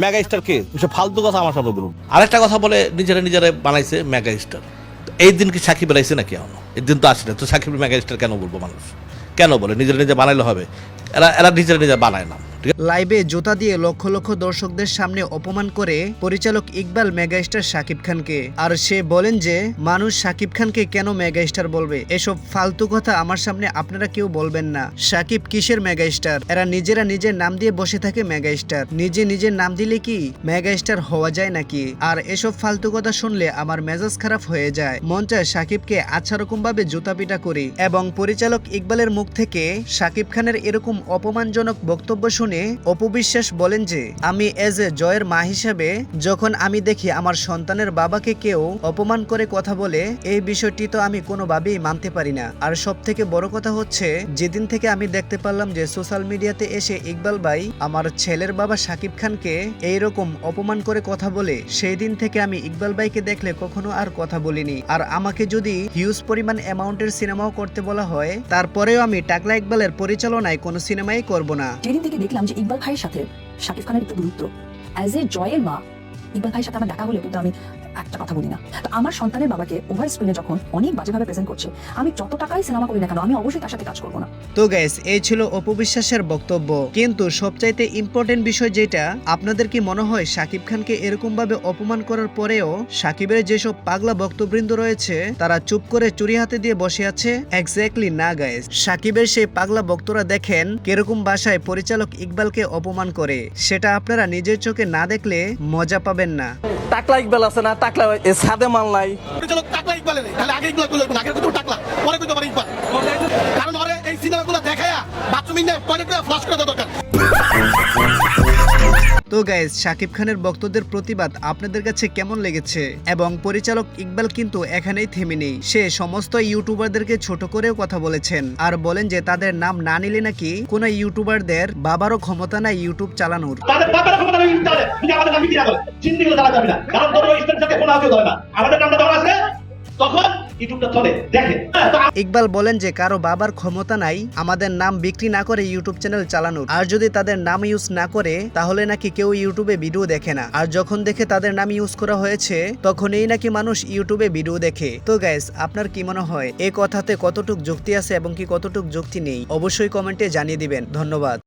Mega star কে? এসব ফালতু কথা আমার সামনে বলুন। আরেকটা কথা বলে নিজেরা নিজেরা বানাইছে মেগা স্টার এই দিন কি সাকিব রাইছে নাকি এখনও? এই দিন তো আসলে তো সাকিব মেগা স্টার কেন বলব মানুষ? কেন বলে? নিজের নিজে বানাইলে হবে। এরা এরা নিজের নিজে বানায় না। লাইভে জুতা দিয়ে লক্ষ লক্ষ দর্শকদের সামনে অপমান করে পরিচালক ইকবাল মেগাস্টার শাকিব খানকে। আর সে বলেন যে, মানুষ শাকিব খানকে কেন মেগাস্টার বলবে? এসব ফালতু কথা আমার সামনে আপনারা কেউ বলবেন না। শাকিব কিসের মেগাস্টার? এরা নিজেরা নিজের নাম দিয়ে বসে থাকে মেগাস্টার। নিজে নিজের নাম দিলে কি মেগাস্টার হওয়া যায় নাকি? আর এসব ফালতু কথা শুনলে আমার মেজাজ খারাপ হয়ে যায়। মন চায় শাকিবকে আচ্ছা রকম ভাবে জুতা পিটা করি। এবং পরিচালক ইকবালের মুখ থেকে শাকিব খানের এরকম অপমানজনক বক্তব্য শুনে অপবিশ্বাস বলেন যে, আমি এজ এ জয়ের মা হিসেবে যখন আমি দেখি আমার সন্তানের বাবাকে কেউ অপমান করে কথা বলে, এই বিষয়টি তো আমি কোনোভাবেই মানতে পারি না। আর সব থেকে বড় কথা হচ্ছে, যেদিন থেকে আমি দেখতে পারলাম যে সোশ্যাল মিডিয়াতে এসে ইকবাল ভাই আমার ছেলের বাবা শাকিব খানকে এইরকম অপমান করে কথা বলে সেই দিন থেকে আমি ইকবাল ভাইকে দেখলে কখনো আর কথা বলিনি। আর আমাকে যদি হিউজ পরিমাণ অ্যামাউন্টের সিনেমাও করতে বলা হয়, তারপরেও আমি টাকলা ইকবালের পরিচালনায় কোনো সিনেমাই করব না। যেদিন থেকে দেখলাম যে ইকবাল ভাইয়ের সাথে শাকিব খানের একটু গুরুত্ব অ্যাজ এ জয়ের মা ইকবাল ভাইয়ের সাথে আমার দেখা হলে কিন্তু আমি একটা কথা বলি না। তো আমার সন্তানের বাবাকে ওভার স্ক্রিনে যখন অনেক বাজেভাবে প্রেজেন্ট করছে, আমি যত টাকাই সিনেমা করি না কেন, আমি অবশ্যই তার সাথে কাজ করব না। তো গ্যাস এই ছিল অপবিশ্বাসের বক্তব্য। কিন্তু সবচাইতে ইম্পর্টেন্ট বিষয় যেটা, আপনাদের কি মনে হয় শাকিব খানকে এরকম ভাবে অপমান করার পরেও শাকিবের যেসব পাগলা বক্তবৃন্দ রয়েছে, তারা চুপ করে চুরি হাতে দিয়ে বসে আছে? এক্স্যাক্টলি না গাইস সাকিবের সেই পাগলা বক্তরা দেখেন কীরকম ভাষায় পরিচালক ইকবালকে অপমান করে। সেটা আপনারা নিজের চোখে না দেখলে মজা পাবেন না। টাকলা ইকবাল আছে না টাকলা এ সাদে মাল নাই। পরিচালক টাকলা ইকবাল তাহলে আগে ইকবালগুলো আগে কিন্তু টাকলা পরে কিন্তু পারে ইকবাল। কারণ ওরে এই সিনেমাগুলো দেখায়া বাথরুমিং পরে করে ফ্লাশ করে দরকার। তো গাইজ শাকিব খানের বক্তব্যের প্রতিবাদ আপনাদের কাছে কেমন লেগেছে? এবং পরিচালক ইকবাল কিন্তু এখানেই থেমে নেই। সে সমস্ত ইউটিউবারদেরকে ছোট করেও কথা বলেছেন। আর বলেন যে, তাদের নাম না নিলে নাকি কোন ইউটিউবারদের বাবারও ক্ষমতা নাই ইউটিউব চালানোর। তখন হ্যাঁ, ইকবাল বলেন যে কারও বাবার ক্ষমতা নাই আমাদের নাম বিক্রি না করে ইউটিউব চ্যানেল চালানোর। আর যদি তাদের নাম ইউজ না করে তাহলে নাকি কেউ ইউটিউবে ভিডিও দেখে না। আর যখন দেখে তাদের নাম ইউজ করা হয়েছে তখনই নাকি মানুষ ইউটিউবে ভিডিও দেখে। তো গাইস আপনার কি মনে হয়? এ কথাতে কতটুক যুক্তি আছে এবং কি কতটুক যুক্তি নেই? অবশ্যই কমেন্টে জানিয়ে দিবেন। ধন্যবাদ।